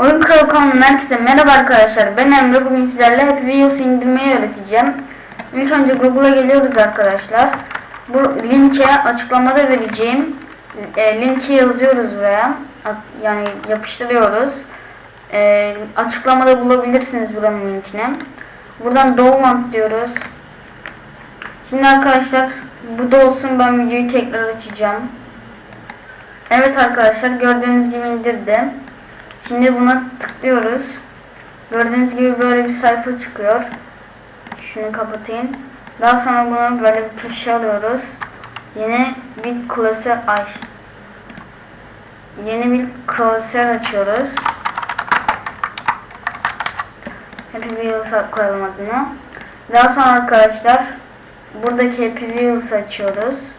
Oyun Kralı herkese merhaba arkadaşlar. Ben Emre. Bugün sizlerle Happy Wheels indirmeyi öğreteceğim. İlk önce Google'a geliyoruz arkadaşlar. Bu linke açıklamada vereceğim. E, linki yazıyoruz buraya. Yani yapıştırıyoruz. E, açıklamada bulabilirsiniz buranın linkini. Buradan download diyoruz. Şimdi arkadaşlar bu da olsun ben videoyu tekrar açacağım. Evet arkadaşlar gördüğünüz gibi indirdim. Şimdi buna tıklıyoruz. Gördüğünüz gibi böyle bir sayfa çıkıyor. Şunu kapatayım. Daha sonra bunu böyle bir köşe alıyoruz. Yeni bir klasör ay. Yeni bir klasör açıyoruz. Happy Wheels'a koyalım adını. Daha sonra arkadaşlar buradaki Happy Wheels'ı açıyoruz.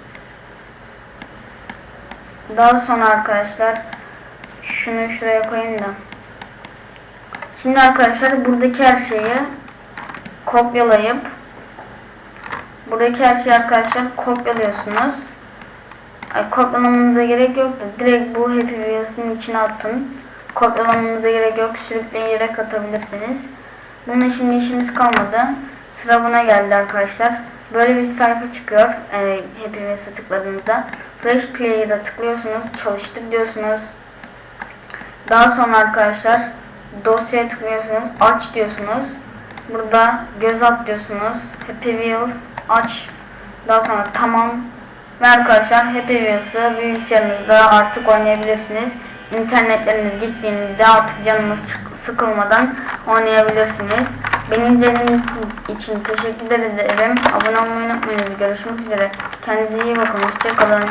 Daha sonra arkadaşlar şunu şuraya koyayım da. Şimdi arkadaşlar buradaki her şeyi kopyalayıp buradaki her şeyi arkadaşlar kopyalıyorsunuz. Ay, kopyalamanıza gerek yok da direkt bu Happy Wheels'ın içine attım. Kopyalamanıza gerek yok. Sürükleyerek atabilirsiniz. Bununla şimdi işimiz kalmadı. Sıra buna geldi arkadaşlar. Böyle bir sayfa çıkıyor. E, Happy Wheels'a tıkladığınızda. Flash Player'a tıklıyorsunuz. Çalıştır diyorsunuz. Daha sonra arkadaşlar dosyaya tıklıyorsunuz. Aç diyorsunuz. Burada göz at diyorsunuz. Happy Wheels aç. Daha sonra tamam. Ve arkadaşlar Happy Wheels'ı bilgisayarınızda artık oynayabilirsiniz. İnternetleriniz gittiğinizde artık canınız sıkılmadan oynayabilirsiniz. Beni izlediğiniz için teşekkür ederim. Abone olmayı unutmayınız. Görüşmek üzere. Kendinize iyi bakın. Hoşçakalın.